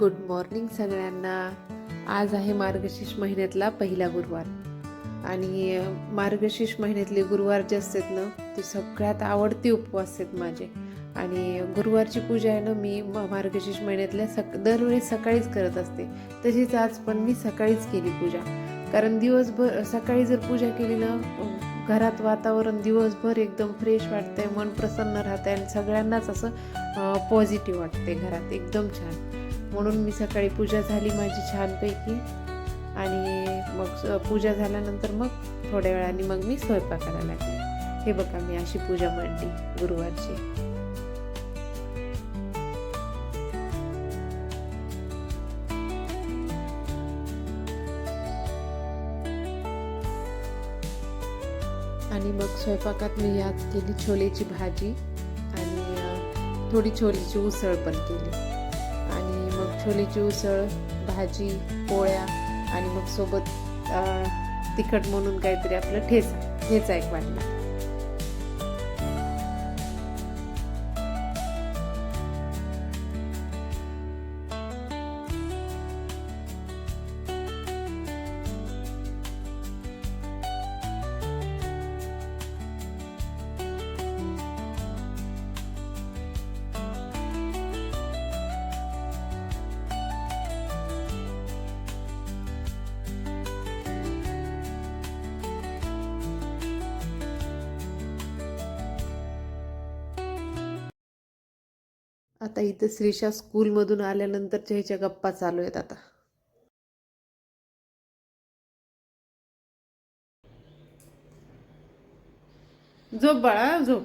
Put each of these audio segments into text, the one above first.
Good morning सगळ्यांना. आज आहे मार्गशीर्ष महिन्यातला पहिला गुरुवार. आणि मार्गशीर्ष महिन्यातले गुरुवार जे असतात ना ते सगळ्यात आवडते उपवास आहेत माझे. आणि गुरुवारची पूजा आहे ना मी म- मार्गशीर्ष महिन्यातल्या सक दरवेळी सकाळीच करत असते. तशीच आज पण मी सकाळीच केली पूजा. कारण दिवसभर सकाळी जर पूजा केली ना घरात वातावरण दिवसभर एकदम फ्रेश वाटतंय मन प्रसन्न राहतंय आणि सगळ्यांनाच असं पॉझिटिव्ह वाटते घरात. एकदम छान. म्हणून मी सकाळी पूजा झाली माझी छानपैकी. आणि मग पूजा झाल्यानंतर मग थोड्या वेळाने मग मी स्वयंपाकाला लागले. हे बघा मी अशी पूजा मांडली गुरुवारची. आणि मग स्वयंपाकात मी यात केली छोलेची भाजी आणि थोडी छोलेची उसळ पण केली. छोलेची उसळ भाजी पोळ्या आणि मग सोबत तिखट म्हणून काहीतरी आपलं ठेचा ठेचा एक वाटला. आता इथं श्रीषा स्कूलमधून आल्यानंतरच्या ह्याच्या गप्पा चालू आहेत आता. झोप बाळा झोप.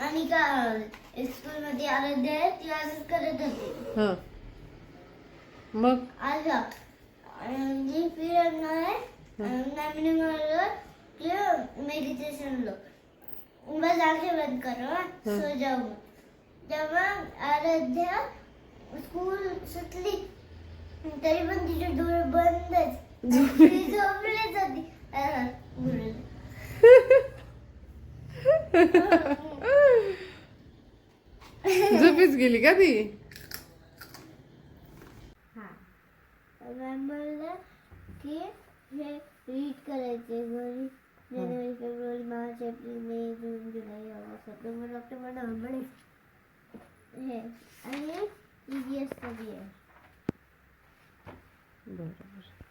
आणि का स्कूल मध्ये आराध्य असंच करत होती. हां. मग? फिरणार की मेडिटेशन लो. बस आंखें बंद करो हाँ, सो जाओ जेव्हा आराध्या स्कूल सुटली तरी पण तिचे डोळे बंदच. ती झोपलीच होती अहं, गुरुजी. झोपीच गेली का ती? मॅम बोललं की हे रीड करायचे घरी January February March April May June July August September October November હે અને ઈજીએસ કરીએ બરાબર.